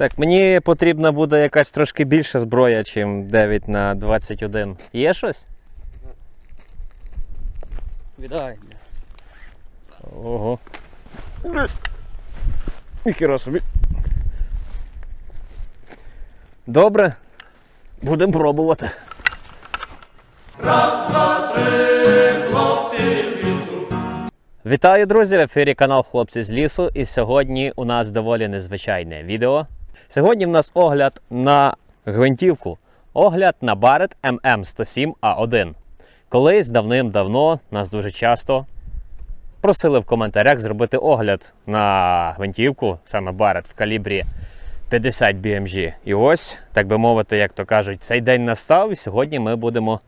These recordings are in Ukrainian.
Так, мені потрібна буде якась трошки більша зброя, ніж 9 на 21. Є щось? Віддай. Ого. Ніхіра собі. Добре. Будемо пробувати. Вітаю, друзі! В ефірі канал Хлопці з лісу. І сьогодні у нас доволі незвичайне відео. Сьогодні в нас огляд на гвинтівку. Огляд на Barrett MM107A1. Колись давним-давно нас дуже часто просили в коментарях зробити огляд на гвинтівку, саме Barrett в калібрі 50 BMG. І ось, так би мовити, як то кажуть, цей день настав, і сьогодні ми будемо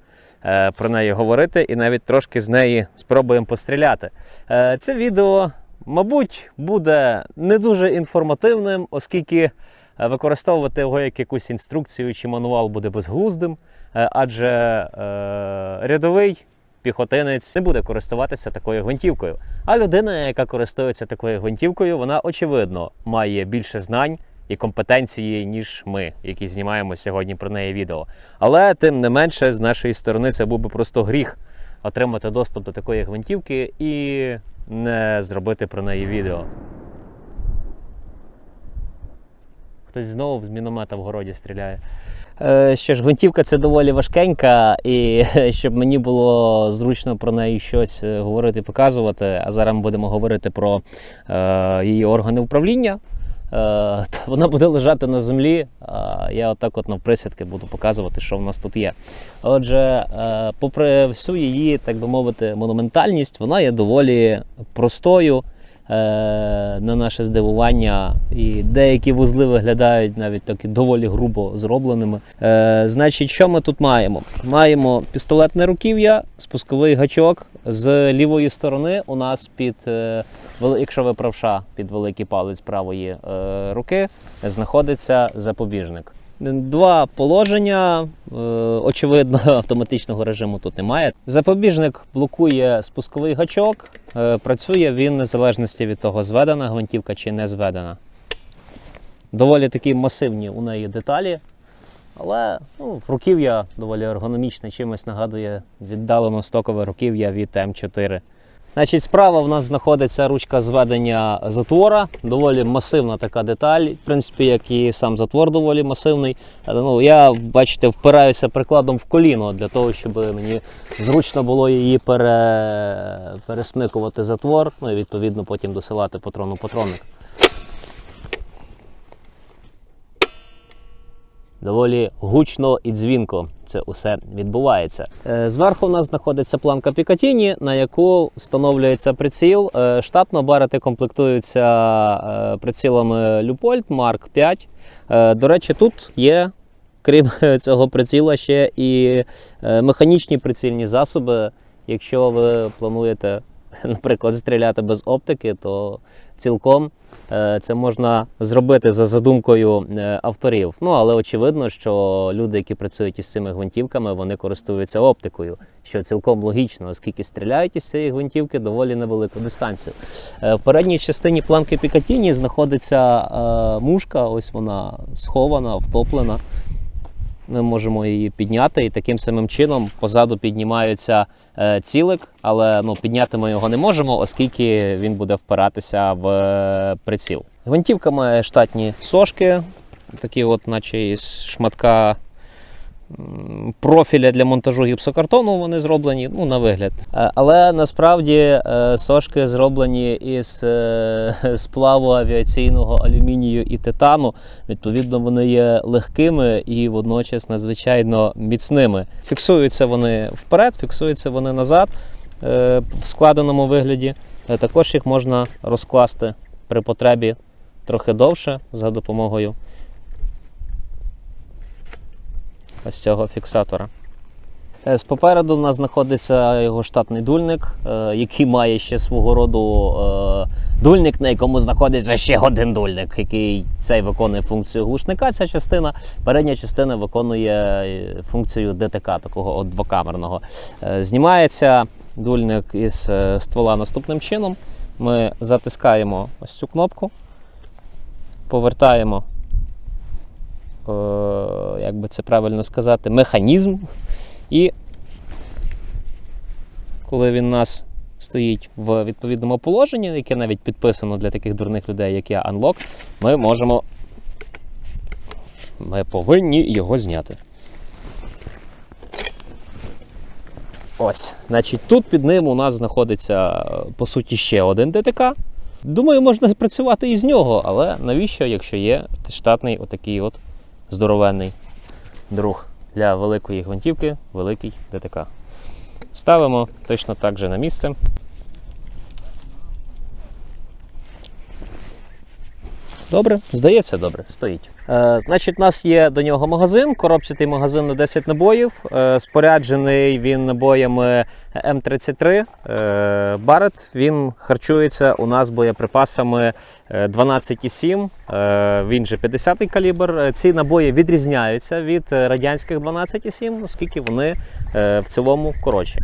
е, про неї говорити і навіть трошки з неї спробуємо постріляти. Е, це відео, мабуть, буде не дуже інформативним, оскільки використовувати його як якусь інструкцію чи мануал буде безглуздим, е, адже е, рядовий піхотинець не буде користуватися такою гвинтівкою. А людина, яка користується такою гвинтівкою, вона очевидно має більше знань і компетенції, ніж ми, які знімаємо сьогодні про неї відео. Але тим не менше, з нашої сторони, це був би просто гріх отримати доступ до такої гвинтівки і не зробити про неї відео. Хтось знову з міномета в городі стріляє. Е, що ж, гвинтівка це доволі важкенька, і щоб мені було зручно про неї щось е, говорити, показувати. А зараз ми будемо говорити про е, її органи управління. То вона буде лежати на землі. А я отак от навприсядки буду показувати, що в нас тут є. Отже, попри всю її, так би мовити, монументальність, вона є доволі простою. Е, На наше здивування, і деякі вузли виглядають навіть таки доволі грубо зробленими. Е, значить, що ми тут маємо? Маємо пістолетне руків'я, спусковий гачок. З лівої сторони у нас під, е, якщо ви правша під великий палець правої руки, знаходиться запобіжник. Два положення. Е, Очевидно, автоматичного режиму тут немає. Запобіжник блокує спусковий гачок. Е, Працює він незалежності від того, зведена гвинтівка чи не зведена. Доволі такі масивні у неї деталі. Але ну, руків'я доволі ергономічне, чимось нагадує віддалено стокове руків'я від М4. Значить, справа в нас знаходиться ручка зведення затвора, доволі масивна така деталь, в принципі, як і сам затвор доволі масивний. Але, ну, я, бачите, впираюся прикладом в коліно для того, щоб мені зручно було її пере... пересмикувати затвор, ну і відповідно потім досилати патрону патронник. Доволі гучно і дзвінко це усе відбувається. Е, Зверху у нас знаходиться планка Пікатіні, на яку встановлюється приціл. Е, Штатно барити комплектуються е, прицілами Люпольт Mark 5. Е, До речі, тут є, крім цього приціла, ще і механічні прицільні засоби. Якщо ви плануєте, наприклад, стріляти без оптики, то цілком Це можна зробити за задумкою е, авторів. Ну але очевидно, що люди, які працюють із цими гвинтівками, вони користуються оптикою, що цілком логічно, оскільки стріляють із цієї гвинтівки доволі невелику дистанцію. Е, В передній частині планки Пікатіні знаходиться е, мушка, ось вона схована, втоплена. Ми можемо її підняти, і таким самим чином позаду піднімається е, цілик, але ну, підняти ми його не можемо, оскільки він буде впиратися в е, приціл. Гвинтівка має штатні сошки, такі, от, наче із шматка профіля для монтажу гіпсокартону вони зроблені, ну, на вигляд. Е, Але насправді е, сошки зроблені із е, сплаву авіаційного алюмінію і титану. Відповідно, вони є легкими і водночас надзвичайно міцними. Фіксуються вони вперед, фіксуються вони назад в складеному вигляді. Також їх можна розкласти при потребі трохи довше за допомогою ось цього фіксатора. Е, Попереду у нас знаходиться його штатний дульник, е, який має ще свого роду е, дульник, на якому знаходиться ще один дульник, який цей виконує функцію глушника. Ця частина. Передня частина виконує функцію ДТК, такого от двокамерного. Знімається дульник із ствола наступним чином. Ми затискаємо ось цю кнопку, повертаємо як би це правильно сказати, механізм. І коли він у нас стоїть в відповідному положенні, яке навіть підписано для таких дурних людей, як я Unlock, ми можемо. Ми повинні його зняти. Ось, значить, тут під ним у нас знаходиться по суті ще один ДТК. Думаю, можна працювати і з нього, але навіщо, якщо є штатний отакий от здоровенний друг для великої гвинтівки, великий ДТК. Ставимо точно так же на місце. Добре, здається, добре, стоїть. Е, значить, у нас є до нього магазин, коробчатий магазин на 10 набоїв. Е, споряджений він набоями М33. Е, Барет він харчується у нас боєприпасами е, 12,7. Е, він же 50-й калібр. Е, Ці набої відрізняються від е, радянських 12,7, оскільки вони е, в цілому коротші.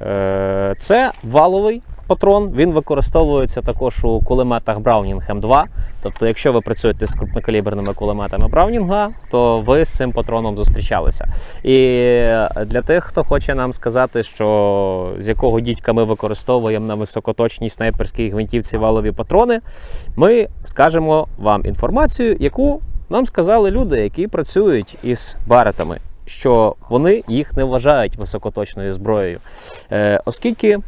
Е, Це валовий патрон. Він використовується також у кулеметах Browning М2. Тобто, якщо ви працюєте з крупнокаліберними кулеметами Браунінга, то ви з цим патроном зустрічалися. І для тих, хто хоче нам сказати, що з якого дідька ми використовуємо на високоточній снайперській гвинтівці валові патрони, ми скажемо вам інформацію, яку нам сказали люди, які працюють із баретами. Що вони їх не вважають високоточною зброєю, е, оскільки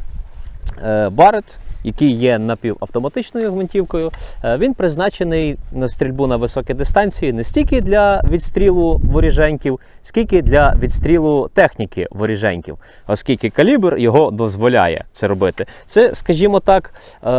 барет, який є напівавтоматичною гвинтівкою, е, він призначений на стрільбу на високі дистанції не стільки для відстрілу воріженьків, скільки для відстрілу техніки воріженьків, оскільки калібр його дозволяє це робити. Це, скажімо так, е,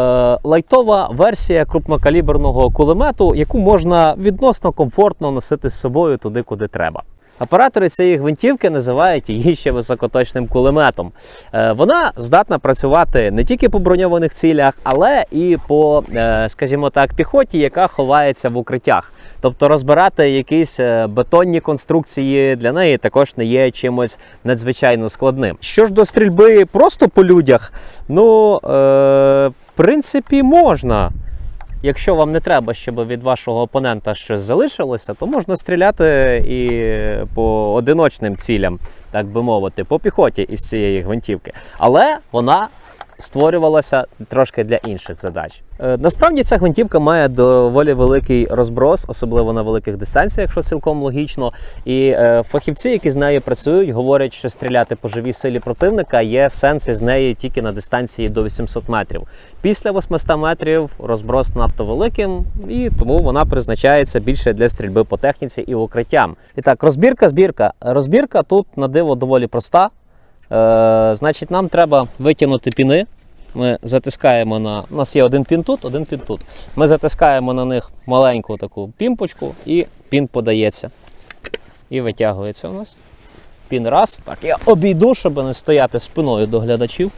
лайтова версія крупнокаліберного кулемету, яку можна відносно комфортно носити з собою туди, куди треба. Оператори цієї гвинтівки називають її ще високоточним кулеметом. Е, Вона здатна працювати не тільки по броньованих цілях, але і по, е, скажімо так, піхоті, яка ховається в укриттях. Тобто розбирати якісь е, бетонні конструкції для неї також не є чимось надзвичайно складним. Що ж до стрільби просто по людях, ну, е, принципі, можна. Якщо вам не треба, щоб від вашого опонента щось залишилося, то можна стріляти і по одиночним цілям, так би мовити, по піхоті із цієї гвинтівки. Але вона створювалася трошки для інших задач. Е, Насправді ця гвинтівка має доволі великий розброс, особливо на великих дистанціях, що цілком логічно. І е, фахівці, які з нею працюють, говорять, що стріляти по живій силі противника є сенс із неї тільки на дистанції до 800 метрів. Після 800 метрів розброс надто великим, і тому вона призначається більше для стрільби по техніці і укриттям. І так, розбірка, збірка. Розбірка тут на диво доволі проста. Е, значить, нам треба витягнути піни. Ми затискаємо на. У нас є один пін тут, один пін тут. Ми затискаємо на них маленьку таку пімпочку, і пін подається. І витягується у нас. Пін раз. Так, я обійду, щоб не стояти спиною до глядачів.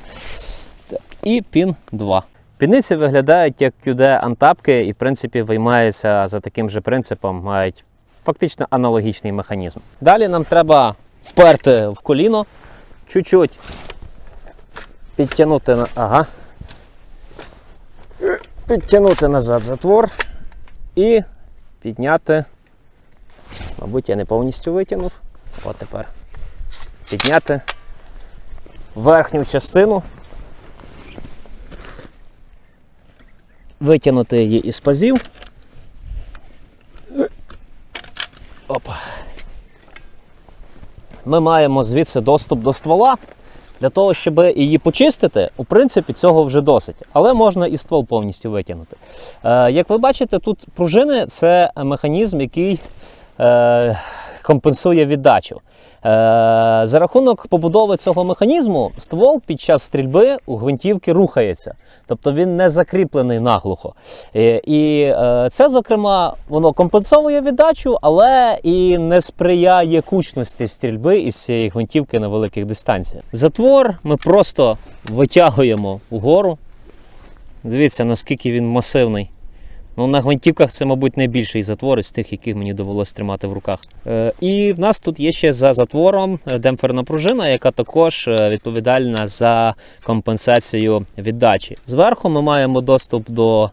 Так, і пін 2. Піниці виглядають як QD антапки і, в принципі, виймаються за таким же принципом, мають фактично аналогічний механізм. Далі нам треба вперти в коліно, чуть-чуть підтягнути. Ага. Підтягнути назад затвор і підняти. Мабуть, я не повністю витягнув. От тепер. Підняти верхню частину. Витягнути її із пазів. Опа. Ми маємо звідси доступ до ствола. Для того, щоб її почистити, у принципі, цього вже досить. Але можна і ствол повністю витягнути. Е, як ви бачите, тут пружини це механізм, який е, компенсує віддачу. Е, за рахунок побудови цього механізму, ствол під час стрільби у гвинтівки рухається. Тобто він не закріплений наглухо. Е, і е, це, зокрема, воно компенсовує віддачу, але і не сприяє кучності стрільби із цієї гвинтівки на великих дистанціях. Затвор ми просто витягуємо вгору. Дивіться, наскільки він масивний. Ну, на гвинтівках це, мабуть, найбільший затвор із тих, яких мені довелося тримати в руках. Е, і в нас тут є ще за затвором е, демпферна пружина, яка також е, відповідальна за компенсацію віддачі. Зверху ми маємо доступ до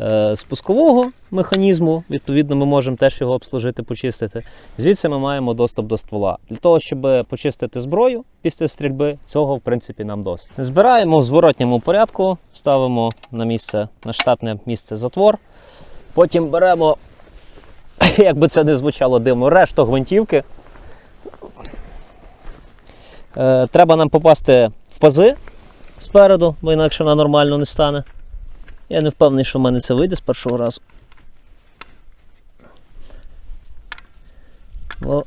е, спускового механізму, відповідно, ми можемо теж його обслужити, почистити. Звідси ми маємо доступ до ствола. Для того, щоб почистити зброю після стрільби, цього в принципі нам досить. Збираємо в зворотньому порядку, ставимо на місце на штатне місце затвор. Потім беремо, як би це не звучало дивно, решту гвинтівки. Е, треба нам попасти в пази спереду, бо інакше вона нормально не стане. Я не впевнений, що в мене це вийде з першого разу. О,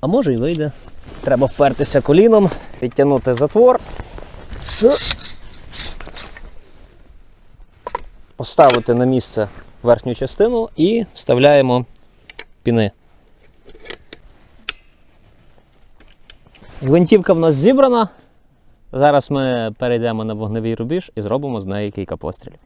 а може і вийде. Треба впертися коліном, підтягнути затвор. Поставити на місце верхню частину і вставляємо піни. Гвинтівка в нас зібрана. Зараз ми перейдемо на вогневий рубіж і зробимо з неї кілька пострілів.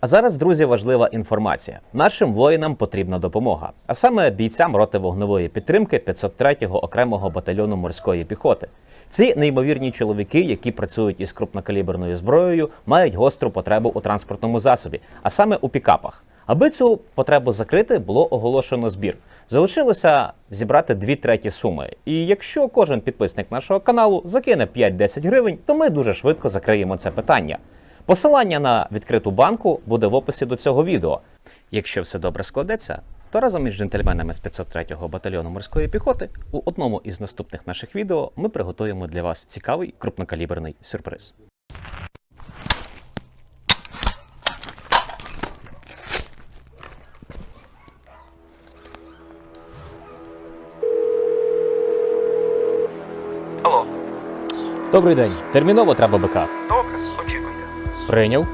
А зараз, друзі, важлива інформація. Нашим воїнам потрібна допомога, а саме бійцям роти вогневої підтримки 503-го окремого батальйону морської піхоти. Ці неймовірні чоловіки, які працюють із крупнокаліберною зброєю, мають гостру потребу у транспортному засобі, а саме у пікапах. Аби цю потребу закрити, було оголошено збір. Залишилося зібрати дві треті суми. І якщо кожен підписник нашого каналу закине 5-10 гривень, то ми дуже швидко закриємо це питання. Посилання на відкриту банку буде в описі до цього відео. Якщо все добре складеться, то разом із джентльменами з 503-го батальйону морської піхоти у одному із наступних наших відео ми приготуємо для вас цікавий крупнокаліберний сюрприз. Алло, Добрий день. Терміново треба бика. Прийняв.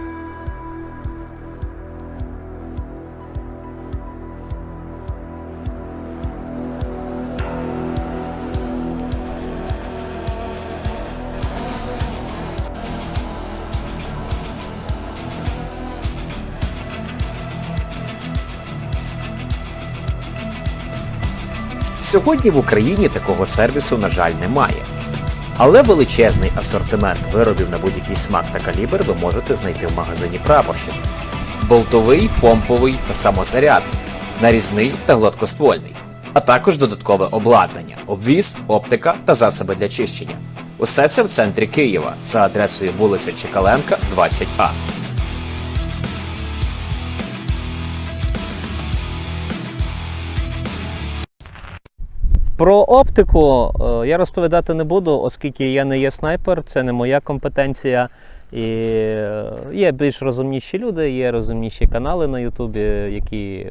Сьогодні в Україні такого сервісу, на жаль, немає. Але величезний асортимент виробів на будь-який смак та калібр ви можете знайти в магазині прапорщик. Болтовий, помповий та самозарядний, нарізний та гладкоствольний, а також додаткове обладнання, обвіз, оптика та засоби для чищення. Усе це в центрі Києва за адресою вулиця Чекаленка, 20А. Про оптику е, я розповідати не буду, оскільки я не є снайпер, це не моя компетенція. І е, є більш розумніші люди, є розумніші канали на Ютубі, які,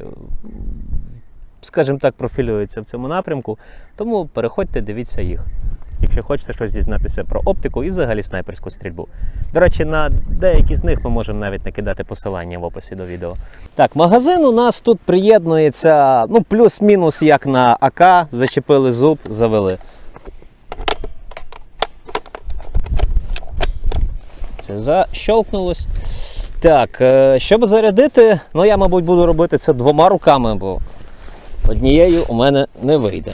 скажімо так, профілюються в цьому напрямку. Тому переходьте, дивіться їх, якщо хочете щось дізнатися про оптику і взагалі снайперську стрільбу. До речі, на деякі з них ми можемо навіть накидати посилання в описі до відео. Так, магазин у нас тут приєднується ну, плюс-мінус як на АК, зачепили зуб, завели. Це защолкнулось. Так, е, щоб зарядити, ну я, мабуть, буду робити це двома руками, бо однією у мене не вийде.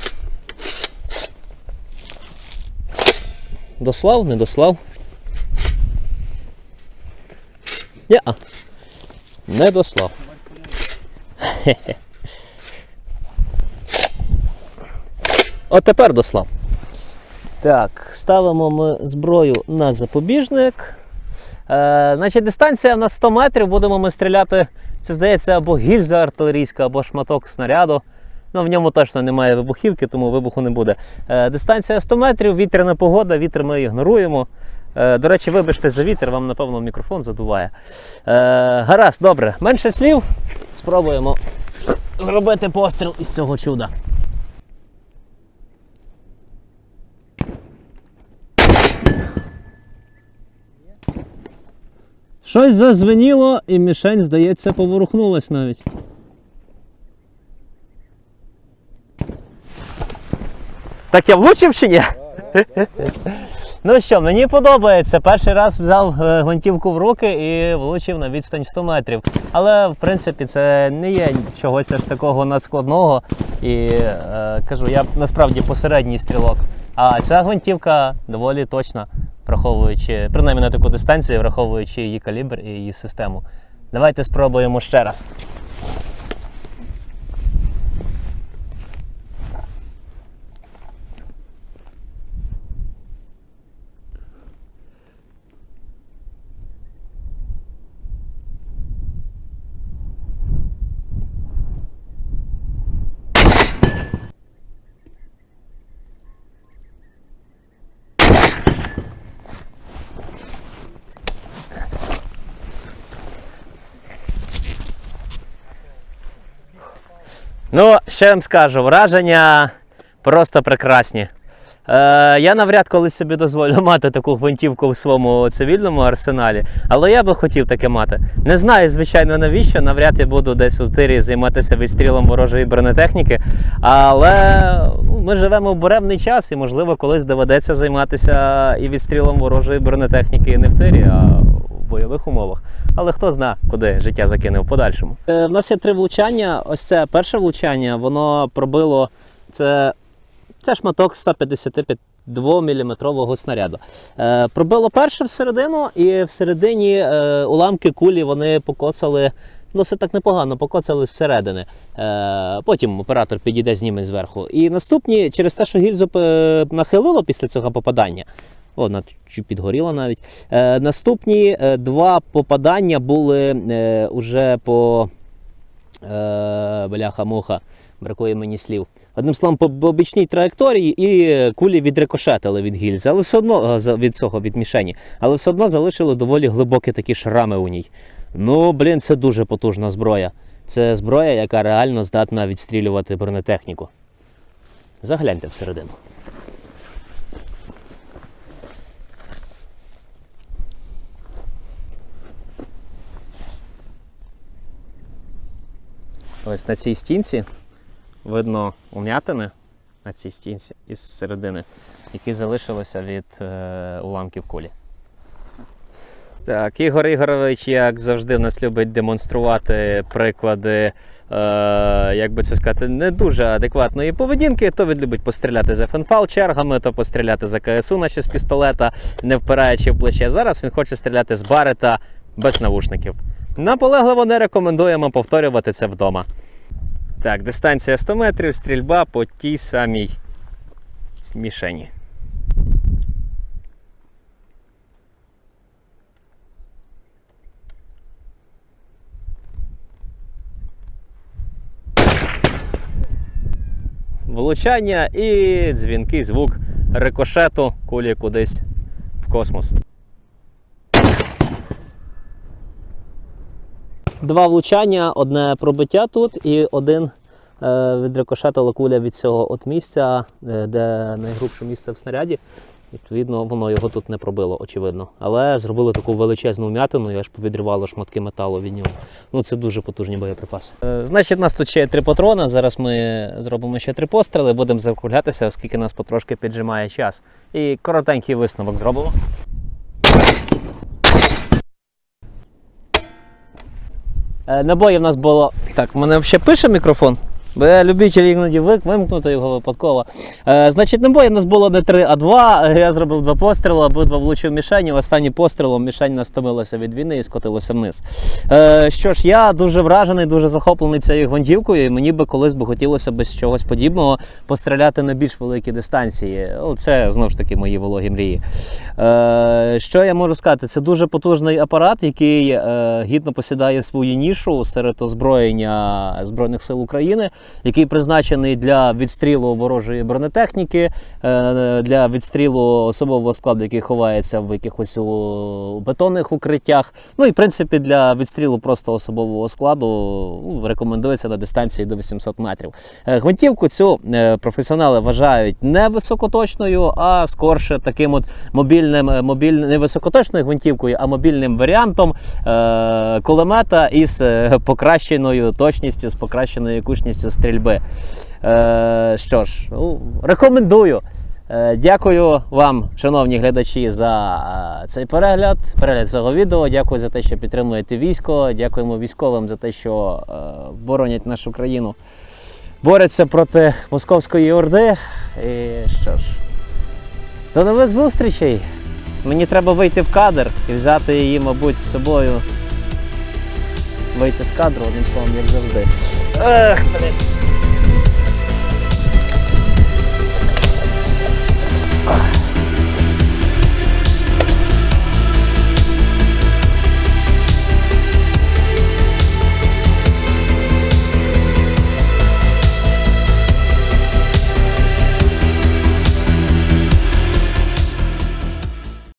Дослав, не дослав. Я. Не дослав. Хе-хе. От тепер дослав. Так, ставимо ми зброю на запобіжник. Е, значить, дистанція в нас 100 метрів. Будемо ми стріляти, це здається, або гільза артилерійська, або шматок снаряду. Ну, в ньому точно немає вибухівки, тому вибуху не буде. Е, дистанція 100 метрів, вітряна погода, вітер ми ігноруємо. Е, до речі, вибачте за вітер, вам, напевно, мікрофон задуває. Е, гаразд, добре, менше слів. Спробуємо зробити постріл із цього чуда. Щось зазвеніло, і мішень, здається, поворухнулась навіть. Так я влучив чи ні? ну що, мені подобається. Перший раз взяв е, гвинтівку в руки і влучив на відстань 100 метрів. Але в принципі це не є чогось аж такого надскладного. І е, кажу, я насправді посередній стрілок. А ця гвинтівка доволі точна, враховуючи, принаймні на таку дистанцію, враховуючи її калібр і її систему. Давайте спробуємо ще раз. Ну, я вам скажу, враження просто прекрасні. Е, я навряд колись собі дозволю мати таку гвинтівку в своєму цивільному арсеналі, але я би хотів таке мати. Не знаю, звичайно, навіщо. Навряд я буду десь у тирі займатися відстрілом ворожої бронетехніки. Але ну, ми живемо в буремний час, і, можливо, колись доведеться займатися і відстрілом ворожої бронетехніки і не в тирі, а бойових умовах. Але хто зна, куди життя закине в подальшому. Е, в нас є три влучання. Ось це перше влучання, воно пробило це, це шматок 152 мм снаряду. Е, пробило перше всередину, і всередині е, уламки кулі вони покоцали. Досить так непогано покоцали зсередини. Е, потім оператор підійде зніме зверху. І наступні, через те, що гільзу е, нахилило після цього попадання, о, вона підгоріла навіть. Е, наступні е, два попадання були е, уже по е, бляха-муха, бракує мені слів. Одним словом, по бічній траєкторії і кулі відрикошетили від гільзи, але все одно е, від цього, від мішені, але все одно залишили доволі глибокі такі шрами у ній. Ну, блін, це дуже потужна зброя. Це зброя, яка реально здатна відстрілювати бронетехніку. Загляньте всередину. Ось на цій стінці видно ум'ятини на цій стінці із середини, які залишилися від е, уламків кулі. Так, Ігор Ігорович, як завжди, в нас любить демонструвати приклади, е, як би це сказати, не дуже адекватної поведінки. То він любить постріляти з ФНФАЛ чергами, то постріляти за КСУ, наче з пістолета, не впираючи в плече. Зараз він хоче стріляти з барета без навушників. Наполегливо не рекомендуємо повторювати це вдома. Так, дистанція 100 метрів, стрільба по тій самій мішені. Влучання і дзвінкий звук рикошету кулі кудись в космос. Два влучання, одне пробиття тут і один е, відрикошетила куля від цього от місця, е, де найгрубше місце в снаряді. Відповідно, воно його тут не пробило, очевидно. Але зробили таку величезну вм'ятину і аж повідрівало шматки металу від нього. Ну, це дуже потужні боєприпаси. Е, значить, у нас тут ще є три патрони. Зараз ми зробимо ще три постріли, будемо закруглятися, оскільки нас потрошки піджимає час. І коротенький висновок зробимо. Е, Набоїв в нас було. Так, в мене взагалі пише мікрофон. Бо любитель іноді вимкнути його випадково. Е, значить, набоїв в нас було не три, а два. Е, Я зробив два постріли, обидва влучив мішені. Останнім пострілом мішень настомилася від війни і скотилася вниз. Е, що ж, я дуже вражений, дуже захоплений цією гвинтівкою, і мені би колись би хотілося без чогось подібного постріляти на більш великі дистанції. Це знову ж таки мої вологі мрії. Е, що я можу сказати? Це дуже потужний апарат, який е, гідно посідає свою нішу серед озброєння Збройних сил України, який призначений для відстрілу ворожої бронетехніки, е, для відстрілу особового складу, який ховається в якихось у бетонних укриттях. Ну і в принципі для відстрілу просто особового складу ну, рекомендується на дистанції до 800 метрів. Е, Гвинтівку цю е, професіонали вважають не високоточною, а скорше таким от мобільним, е, мобіль, не високоточною гвинтівкою, а мобільним варіантом кулемета із покращеною точністю, з покращеною кучністю стрільби. Е, що ж, ну, рекомендую. Е, Дякую вам, шановні глядачі, за е, цей перегляд, перегляд цього відео. Дякую за те, що підтримуєте військо. Дякуємо військовим за те, що е, боронять нашу країну, борються проти московської орди. І що ж, до нових зустрічей. Мені треба вийти в кадр і взяти її, мабуть, з собою. Вийти з кадру, одним словом, як завжди. Ех, блін.